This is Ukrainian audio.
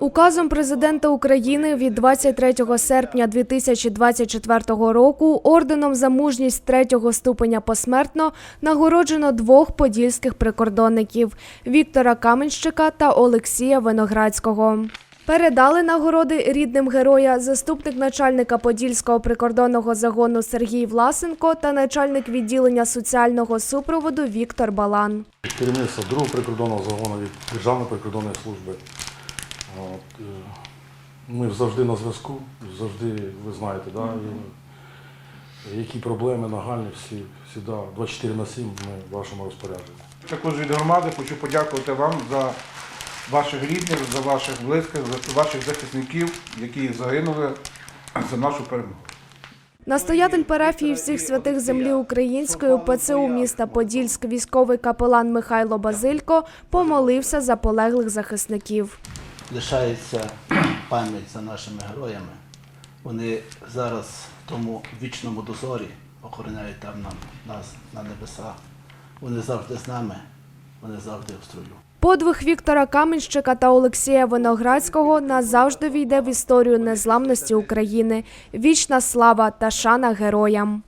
Указом президента України від 23 серпня 2024 року орденом за мужність третього ступеня посмертно нагороджено двох подільських прикордонників Віктора Каменщика та Олексія Виноградського. Передали нагороди рідним героя заступник начальника Подільського прикордонного загону Сергій Власенко та начальник відділення соціального супроводу Віктор Балан. керівництво другого прикордонного загону від Державної прикордонної служби. От, е, ми завжди на зв'язку, завжди, ви знаєте, да, і які проблеми нагальні, всі, всі да, 24 на 7 ми в вашому розпорядженні. Також від громади хочу подякувати вам за ваших рідних, за ваших близьких, за ваших захисників, які загинули за нашу перемогу. Настоятель парафії всіх святих землі української ПЦУ міста Подільськ, військовий капелан Михайло Базилько помолився за полеглих захисників. Лишається пам'ять за нашими героями. Вони зараз в тому вічному дозорі охороняють там нам, нас на небесах. Вони завжди з нами, вони завжди в строю. Подвиг Віктора Каменщика та Олексія Виноградського назавжди війде в історію незламності України. Вічна слава та шана героям.